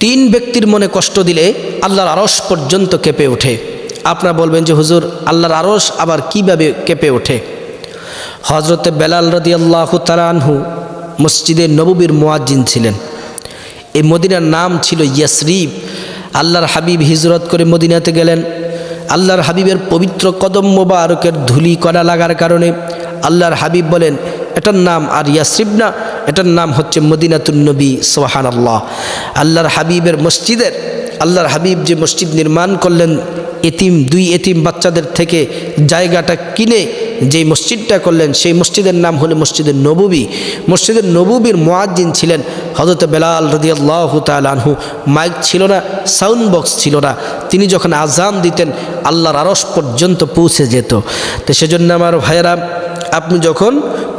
তিন ব্যক্তির মনে কষ্ট দিলে আল্লাহর আরস পর্যন্ত কেঁপে ওঠে। আপনারা বলবেন যে, হুজুর, আল্লাহর আরস আবার কীভাবে কেঁপে ওঠে? হজরতে বেলাল রদি আল্লাহ তালানহু মসজিদে নববীর মোয়াজ্জিন ছিলেন। এই মদিনার নাম ছিল ইয়াসরিব। আল্লাহর হাবিব হিজরত করে মদিনাতে গেলেন। আল্লাহর হাবিবের পবিত্র কদম মোবারকের ধুলি করা লাগার কারণে আল্লাহর হাবিব বলেন, এটার নাম আর ইয়াসরিব না এটার নাম হচ্ছে মদিনাতুন নবী সোহান আল্লাহ আল্লাহর হাবিবের মসজিদের, আল্লাহর হাবিব যে মসজিদ নির্মাণ করলেন, এতিম, দুই এতিম বাচ্চাদের থেকে জায়গাটা কিনে যেই মসজিদটা করলেন, সেই মসজিদের নাম হলো মসজিদের নববী। মসজিদের নববীর মোয়াজ্জিন ছিলেন হজরত বেলাল রদিয়াল্লাহ তালহু মাইক ছিল না, সাউন্ড বক্স ছিল না। তিনি যখন আজান দিতেন, আল্লাহর আরস পর্যন্ত পৌঁছে যেত। তো সেজন্য আমার ভাইয়েরা, আপনি যখন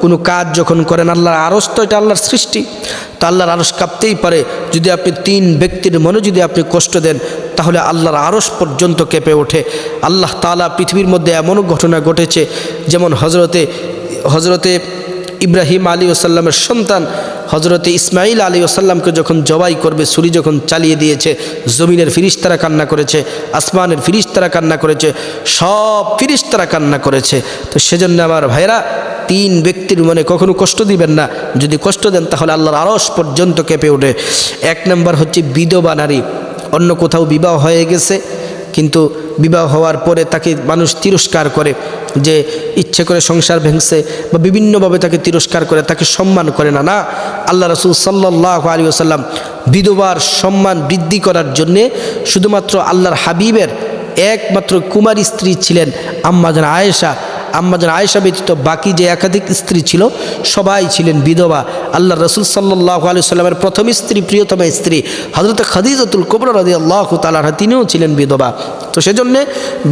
কোনো কাজ যখন করেন, আল্লাহর আরস তো এটা আল্লাহর সৃষ্টি। তা আল্লাহর আরস কাঁপতেই পারে। যদি আপনি তিন ব্যক্তির মনে যদি আপনি কষ্ট দেন, তাহলে আল্লাহর আরস পর্যন্ত কেঁপে ওঠে। আল্লাহ তালা পৃথিবীর মধ্যে এমনও ঘটনা ঘটেছে, যেমন হজরতে হজরতে ইব্রাহিম আলী ওসাল্লামের সন্তান হজরতে ইসমাইল আলী ওসাল্লামকে যখন জবাই করবে, ছুরি যখন চালিয়ে দিয়েছে, জমিনের ফিরিস্তারা কান্না করেছে, আসমানের ফিরিস্তারা কান্না করেছে, সব ফিরিস্তারা কান্না করেছে। তো সেজন্য আমার ভাইরা তিন ব্যক্তির মনে কখনো কষ্ট দিবেন না। যদি কষ্ট দেন, তাহলে আল্লাহর আরস পর্যন্ত কেঁপে ওঠে। এক নম্বর হচ্ছে বিধবা নারী। অন্য কোথাও বিবাহ হয়ে গেছে, কিন্তু বিবাহ হওয়ার পরে তাকে মানুষ তিরস্কার করে যে ইচ্ছে করে সংসার ভেঙছে বা বিভিন্নভাবে তাকে তিরস্কার করে, তাকে সম্মান করে না। না, আল্লাহ রসুল সাল্লাহ আলী আসাল্লাম বিধবার সম্মান বৃদ্ধি করার জন্যে শুধুমাত্র আল্লাহর হাবিবের একমাত্র কুমারী স্ত্রী ছিলেন আম্মাজান আয়েশা। আম্মাজান আয়েশা ব্যতীত বাকি যে একাধিক স্ত্রী ছিল, সবাই ছিলেন বিধবা। আল্লাহ রসুল সাল্লাহ আলু সাল্লামের প্রথম স্ত্রী, প্রিয়তম স্ত্রী হজরত খাদিজাতুল কোবরা রাজি আল্লাহ তালাহা তিনিও ছিলেন বিধবা। তো সেজন্যে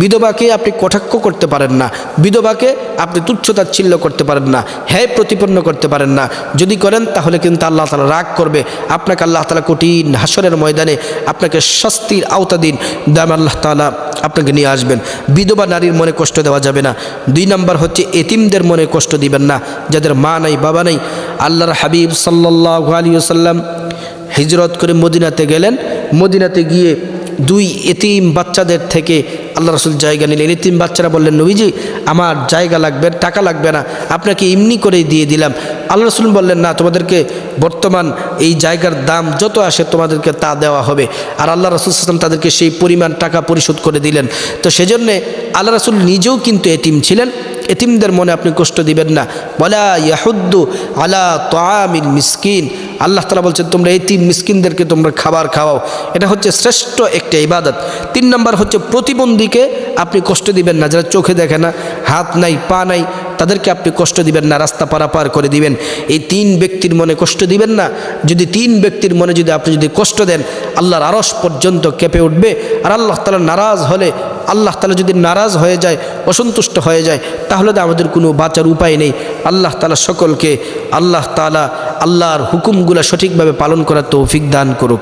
বিধবাকে আপনি কটাক্ষ করতে পারেন না। বিধবাকে আপনি তুচ্ছতাচ্ছিল্য করতে পারেন না হ্যাঁ প্রতিপন্ন করতে পারেন না। যদি করেন, তাহলে কিন্তু আল্লাহ তালা রাগ করবে। আপনাকে আল্লাহ তালা কঠিন হাসরের ময়দানে আপনাকে শাস্তির আওতাধীন দাম আল্লাহ তালা আপনাকে নিয়ে আসবেন। বিধবা নারীর মনে কষ্ট দেওয়া যাবে না। দুই নাম্বার হচ্ছে, এতিমদের মনে কষ্ট দিবেন না, যাদের মা নাই, বাবা নাই। আল্লাহর হাবিব সাল্লাহ আলী সাল্লাম হিজরত করে মদিনাতে গেলেন। মদিনাতে গিয়ে দুই এতিম বাচ্চাদের থেকে আল্লাহ রসুল জায়গা নিলেন। এতিম বাচ্চারা বললেন, নবীজি, আমার জায়গা লাগবে, টাকা লাগবে না, আপনাকে এমনি করেই দিয়ে দিলাম। আল্লাহ রসুল বললেন, না, তোমাদেরকে বর্তমান এই জায়গার দাম যত আসে তোমাদেরকে তা দেওয়া হবে। আর আল্লাহ রসুল আসলাম তাদেরকে সেই পরিমাণ টাকা পরিশোধ করে দিলেন। তো সেজন্যে আল্লাহ রসুল নিজেও কিন্তু এতিম ছিলেন। এতিমদের মনে আপনি কষ্ট দিবেন না। বলা ইয়াহুদ্দু আলা তোয়ামিল মিসকিন। আল্লাহ তালা বলছেন, তোমরা এই তিন মিসকিনদেরকে তোমরা খাবার খাওয়াও। এটা হচ্ছে শ্রেষ্ঠ একটা ইবাদত। তিন নম্বর হচ্ছে প্রতিবন্ধীকে আপনি কষ্ট দিবেন না, যারা চোখে দেখে না, হাত নাই, পা নাই, তাদেরকে আপনি কষ্ট দিবেন না, রাস্তা পারাপার করে দিবেন। এই তিন ব্যক্তির মনে কষ্ট দিবেন না। যদি তিন ব্যক্তির মনে যদি আপনি যদি কষ্ট দেন, আল্লাহর আরস পর্যন্ত কেঁপে উঠবে। আর আল্লাহ তালা নারাজ হলে আল্লাহ তালা যদি নারাজ হয়ে যায়, অসন্তুষ্ট হয়ে যায়, তাহলে তো আমাদের কোনো বাঁচার উপায় নেই। আল্লাহ তালা সকলকে আল্লাহ তালা আল্লাহর হুকুমগুলো সঠিকভাবে পালন করার তৌফিক দান করুক।